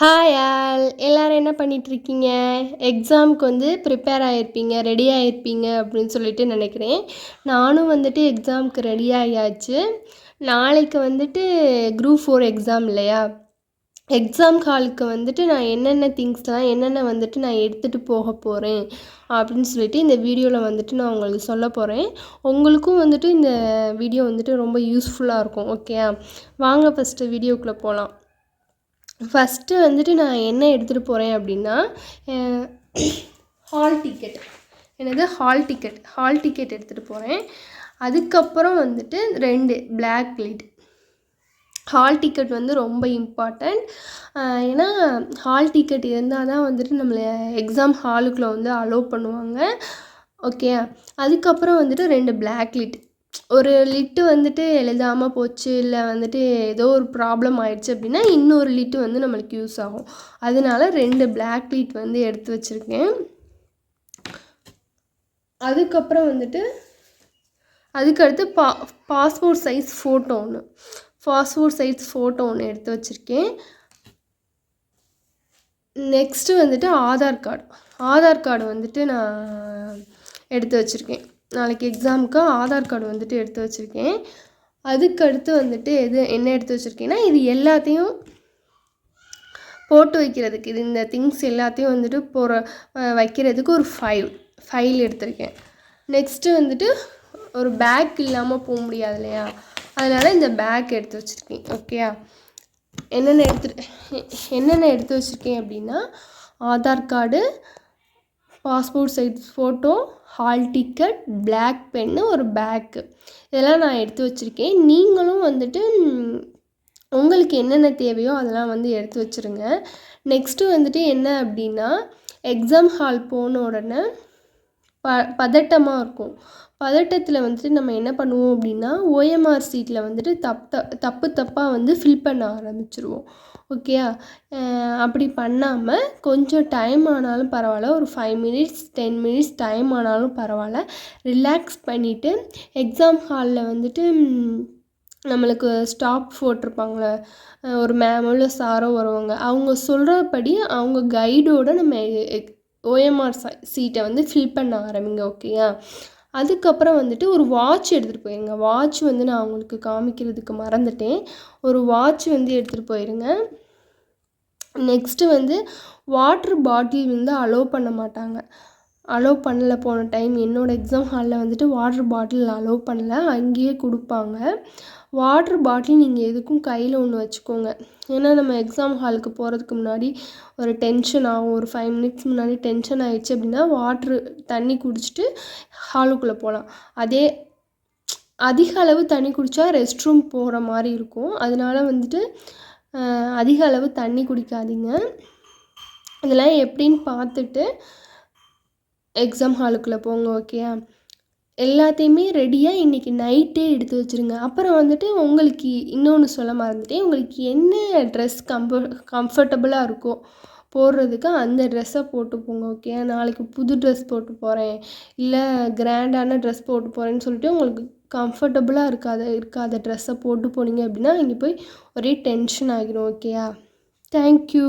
Hi all எல்லோரும் என்ன பண்ணிகிட்ருக்கீங்க எக்ஸாமுக்கு வந்து ப்ரிப்பேர் ஆகிருப்பீங்க ரெடி ஆகிருப்பீங்க அப்படின்னு சொல்லிட்டு நினைக்கிறேன். நானும் வந்துட்டு எக்ஸாமுக்கு ரெடி ஆகியாச்சு நாளைக்கு வந்துட்டு குரூப் ஃபோர் எக்ஸாம் இல்லையா? எக்ஸாம் ஹாலுக்கு வந்துட்டு நான் என்னென்ன திங்ஸ்லாம் என்னென்ன வந்துட்டு நான் எடுத்துகிட்டு போக போகிறேன் அப்படின்னு சொல்லிட்டு இந்த வீடியோவில் வந்துட்டு நான் உங்களுக்கு சொல்ல போகிறேன் உங்களுக்கும் வந்துட்டு இந்த வீடியோ வந்துட்டு ரொம்ப யூஸ்ஃபுல்லாக இருக்கும் ஓகே வாங்க ஃபஸ்ட்டு வீடியோக்குள்ளே போகலாம் ஃபஸ்ட்டு வந்துட்டு நான் என்ன எடுத்துகிட்டு போகிறேன் அப்படின்னா ஹால் டிக்கெட் என்னது? ஹால் டிக்கெட் ஹால் டிக்கெட் எடுத்துகிட்டு போகிறேன் அதுக்கப்புறம் வந்துட்டு ரெண்டு பிளாக் லிட் ஹால் டிக்கெட் வந்து ரொம்ப இம்பார்ட்டண்ட் ஏன்னா ஹால் டிக்கெட் இருந்தால் தான் வந்துட்டு நம்மளை எக்ஸாம் ஹாலுக்குள்ளே வந்து அலோவ் பண்ணுவாங்க. ஓகே அதுக்கப்புறம் வந்துட்டு ரெண்டு பிளாக் லைட் ஒரு லிட்டு வந்துட்டு எழுதாமல் போச்சு இல்லை வந்துட்டு ஏதோ ஒரு ப்ராப்ளம் ஆயிடுச்சு அப்படின்னா இன்னொரு லிட்டு வந்து நம்மளுக்கு யூஸ் ஆகும். அதனால ரெண்டு பிளாக் லிட் வந்து எடுத்து வச்சுருக்கேன். அதுக்கப்புறம் வந்துட்டு அதுக்கடுத்து பா பாஸ்போர்ட் சைஸ் ஃபோட்டோ ஒன்று பாஸ்போர்ட் சைஸ் ஃபோட்டோ ஒன்று எடுத்து வச்சுருக்கேன். நெக்ஸ்ட்டு வந்துட்டு ஆதார் கார்டு ஆதார் கார்டு வந்துட்டு நான் எடுத்து வச்சுருக்கேன். நாளைக்கு எக்ஸாமுக்கு ஆதார் கார்டு வந்துட்டு எடுத்து வச்சுருக்கேன். அதுக்கடுத்து வந்துட்டு எது என்ன எடுத்து வச்சுருக்கேன்னா இது எல்லாத்தையும் போட்டு வைக்கிறதுக்கு இது இந்த திங்ஸ் எல்லாத்தையும் வந்துட்டு போகிற வைக்கிறதுக்கு ஒரு ஃபைல் ஃபைல் எடுத்திருக்கேன். நெக்ஸ்ட்டு வந்துட்டு ஒரு பேக் இல்லாமல் போக முடியாது இல்லையா? அதனால் இந்த பேக் எடுத்து வச்சுருக்கேன் ஓகேயா என்னென்ன எடுத்து என்னென்ன எடுத்து வச்சுருக்கேன் அப்படின்னா Aadhaar card passport size photo hall ticket black pen ஒரு பேக்கு இதெல்லாம் நான் எடுத்து வச்சுருக்கேன். நீங்களும் வந்துட்டு உங்களுக்கு என்னென்ன தேவையோ அதெல்லாம் வந்து எடுத்து வச்சுருங்க. நெக்ஸ்ட்டு வந்துட்டு என்ன அப்படின்னா எக்ஸாம் ஹால் போன உடனே ப பதட்டமாக இருக்கும். பதட்டத்தில் வந்துட்டு நம்ம என்ன பண்ணுவோம் அப்படின்னா ஓஎம்ஆர் சீட்டில் வந்துட்டு தப் தப்பு தப்பாக வந்து ஃபில் பண்ண ஆரம்பிச்சிருவோம். ஓகேயா அப்படி பண்ணாமல் கொஞ்சம் டைம் ஆனாலும் பரவாயில்ல. ஒரு five minutes ten minutes time ஆனாலும் பரவாயில்ல. ரிலாக்ஸ் பண்ணிவிட்டு எக்ஸாம் ஹாலில் வந்துட்டு நம்மளுக்கு ஸ்டாப் போட்டிருப்பாங்களே ஒரு மேமோ இல்லை சாரோ வருவாங்க. அவங்க சொல்கிறபடி அவங்க கைடோடு நம்ம ஓஎம்ஆர் சீட்டை வந்து ஃபில் பண்ண ஆரம்பிங்க ஓகேயா அதுக்கப்புறம் வந்துட்டு ஒரு வாட்ச் எடுத்துகிட்டு போயிருங்க. வாட்ச் வந்து நான் உங்களுக்கு காமிக்கிறதுக்கு மறந்துட்டேன். ஒரு வாட்ச் வந்து எடுத்துகிட்டு போயிருங்க. நெக்ஸ்ட்டு வந்து வாட்ரு பாட்டில் வந்து அலோவ் பண்ண மாட்டாங்க. அலோவ் பண்ணல போன டைம் என்னோடய எக்ஸாம் ஹாலில் வந்துட்டு வாட்ரு பாட்டில் அலோவ் பண்ணல. அங்கேயே கொடுப்பாங்க. வாட்ரு பாட்டில் நீங்கள் எதுக்கும் கையில் ஒன்று வச்சுக்கோங்க. ஏன்னா நம்ம எக்ஸாம் ஹாலுக்கு போகிறதுக்கு முன்னாடி ஒரு டென்ஷன் ஆகும். ஒரு ஃபைவ் மினிட்ஸ் முன்னாடி டென்ஷன் ஆகிடுச்சு அப்படின்னா வாட்ரு தண்ணி குடிச்சிட்டு ஹாலுக்குள்ளே போகலாம் அதே அதிக அளவு தண்ணி குடித்தா ரெஸ்ட் ரூம் போகிற மாதிரி இருக்கும். அதனால் வந்துட்டு அதிக அளவு தண்ணி குடிக்காதீங்க. இதெல்லாம் எப்படின்னு பார்த்துட்டு எக்ஸாம் ஹாலுக்குள்ளே போங்க ஓகேயா எல்லாத்தையுமே ரெடியாக இன்றைக்கி நைட்டே எடுத்து வச்சுருங்க. அப்புறம் வந்துட்டு உங்களுக்கு இன்னொன்று சொல்ல மறந்துட்டேன். உங்களுக்கு என்ன ட்ரெஸ் கம்ஃபர் கம்ஃபர்டபுளாக இருக்கோ போடுறதுக்கு அந்த ட்ரெஸ்ஸை போட்டு போங்க ஓகே நாளைக்கு புது ட்ரெஸ் போட்டு போகிறேன் இல்லை கிராண்டான ட்ரெஸ் போட்டு போகிறேன்னு சொல்லிட்டு உங்களுக்கு கம்ஃபர்டபுளாக இருக்காத இருக்காத ட்ரெஸ்ஸை போட்டு போனீங்க அப்படின்னா இங்கே போய் ஒரே டென்ஷன் ஆகிடும் ஓகேயா தேங்க்யூ